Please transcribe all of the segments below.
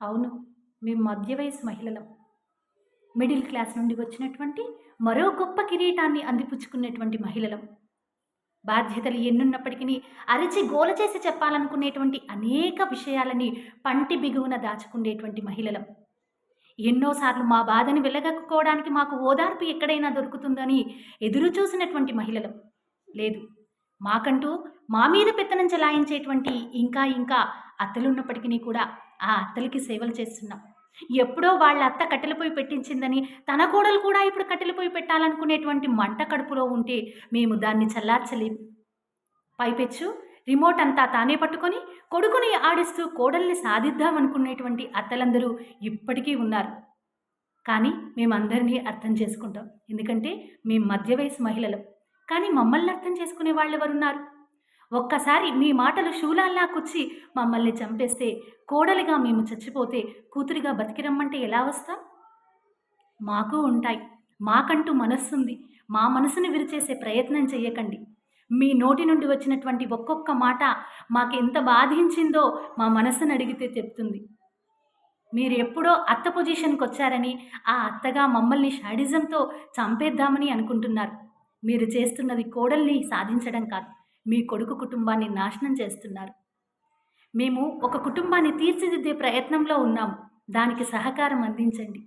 అవును మేము మధ్య వయసు మహిళలం. మిడిల్ క్లాస్ నుండి వచ్చినటువంటి మరో గొప్ప కిరీటాన్ని అందిపుచ్చుకున్నటువంటి మహిళలం. బాధ్యతలు ఎన్నున్నప్పటికీ అరిచి గోల చేసి చెప్పాలనుకునేటువంటి అనేక విషయాలని పంటి బిగువున దాచుకునేటువంటి మహిళలం. ఎన్నోసార్లు మా బాధని వెళ్ళగక్కుకోవడానికి మాకు ఓదార్పు ఎక్కడైనా దొరుకుతుందని ఎదురు చూసినటువంటి మహిళలం. లేదు మాకంటూ మా మీద పెత్తనం చెలాయించేటువంటి ఇంకా ఇంకా అత్తలున్నప్పటికీ కూడా ఆ అత్తలకి సేవలు చేస్తున్నాం. ఎప్పుడో వాళ్ళ అత్త కట్టెలపోయి పెట్టించిందని తన కోడలు కూడా ఇప్పుడు కట్టెలపోయి పెట్టాలనుకునేటువంటి మంట కడుపులో ఉంటే మేము దాన్ని చల్లార్చలేము పైపెచ్చు రిమోట్ అంతా తానే పట్టుకొని కొడుకుని ఆడిస్తూ కోడల్ని సాధిద్దామనుకునేటువంటి అత్తలందరూ ఇప్పటికీ ఉన్నారు. కానీ మేమందరినీ అర్థం చేసుకుంటాం. ఎందుకంటే మేము మధ్య వయసు మహిళలు. కానీ మమ్మల్ని అర్థం చేసుకునే వాళ్ళు ఎవరున్నారు? ఒక్కసారి మీ మాటలు శూలాల్లా కుచ్చి మమ్మల్ని చంపేస్తే కోడలిగా మేము చచ్చిపోతే కూతురిగా బతికిరమ్మంటే ఎలా వస్తాం? మాకు ఉంటాయి. మాకంటూ మనస్సుంది. మా మనసును విరిచేసే ప్రయత్నం చేయకండి మీ నోటి నుండి వచ్చినటువంటి ఒక్కొక్క మాట మాకెంత బాధించిందో మా మనసుని అడిగితే చెప్తుంది మీరు ఎప్పుడో అత్త పొజిషన్కి వచ్చారని ఆ అత్తగా మమ్మల్ని షాడిజంతో చంపేద్దామని అనుకుంటున్నారు. మీరు చేస్తున్నది కోడల్ని సాధించడం కాదు. మీ కొడుకు కుటుంబాన్ని నాశనం చేస్తున్నారు. మేము ఒక కుటుంబాన్ని తీర్చిదిద్దే ప్రయత్నంలో ఉన్నాము. దానికి సహకారం అందించండి.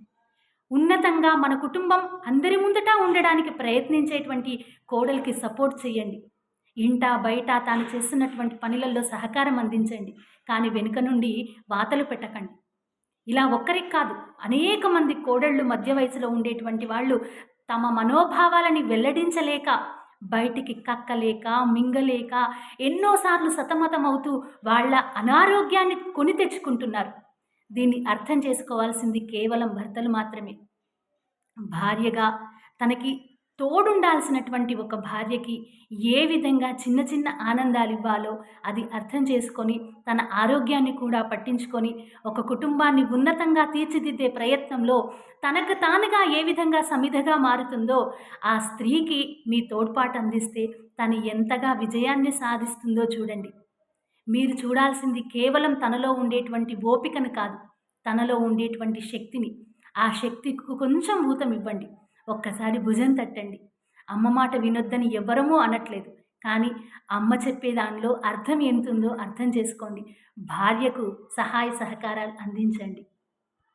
ఉన్నతంగా మన కుటుంబం అందరి ముందట ఉండడానికి ప్రయత్నించేటువంటి కోడలికి సపోర్ట్ చేయండి. ఇంట బయట తాను చేస్తున్నటువంటి పనులలో సహకారం అందించండి. కానీ వెనుక నుండి వాతలు పెట్టకండి. ఇలా ఒక్కరికి కాదు అనేక మంది కోడళ్ళు మధ్య వయసులో ఉండేటువంటి వాళ్ళు తమ మనోభావాలని వెల్లడించలేక బయటికి కక్కలేక మింగలేక ఎన్నోసార్లు సతమతమవుతూ వాళ్ళ అనారోగ్యాన్ని కొని తెచ్చుకుంటున్నారు. దీన్ని అర్థం చేసుకోవాల్సింది కేవలం భర్తలు మాత్రమే. భార్యగా తనకి తోడుండాల్సినటువంటి ఒక భార్యకి ఏ విధంగా చిన్న చిన్న ఆనందాలు ఇవ్వాలో అది అర్థం చేసుకొని తన ఆరోగ్యాన్ని కూడా పట్టించుకొని ఒక కుటుంబాన్ని ఉన్నతంగా తీర్చిదిద్దే ప్రయత్నంలో తనకు తానుగా ఏ విధంగా సమిధగా మారుతుందో ఆ స్త్రీకి మీ తోడ్పాటు అందిస్తే తను ఎంతగా విజయాన్ని సాధిస్తుందో చూడండి. మీరు చూడాల్సింది కేవలం తనలో ఉండేటువంటి ఓపికను కాదు తనలో ఉండేటువంటి శక్తిని. ఆ శక్తికి కొంచెం ఊతం ఇవ్వండి. ఒక్కసారి భుజం తట్టండి. అమ్మ మాట వినొద్దని ఎవరమూ అనట్లేదు. కానీ అమ్మ చెప్పే దానిలో అర్థం ఎంతుందో అర్థం చేసుకోండి. భార్యకు సహాయ సహకారాలు అందించండి.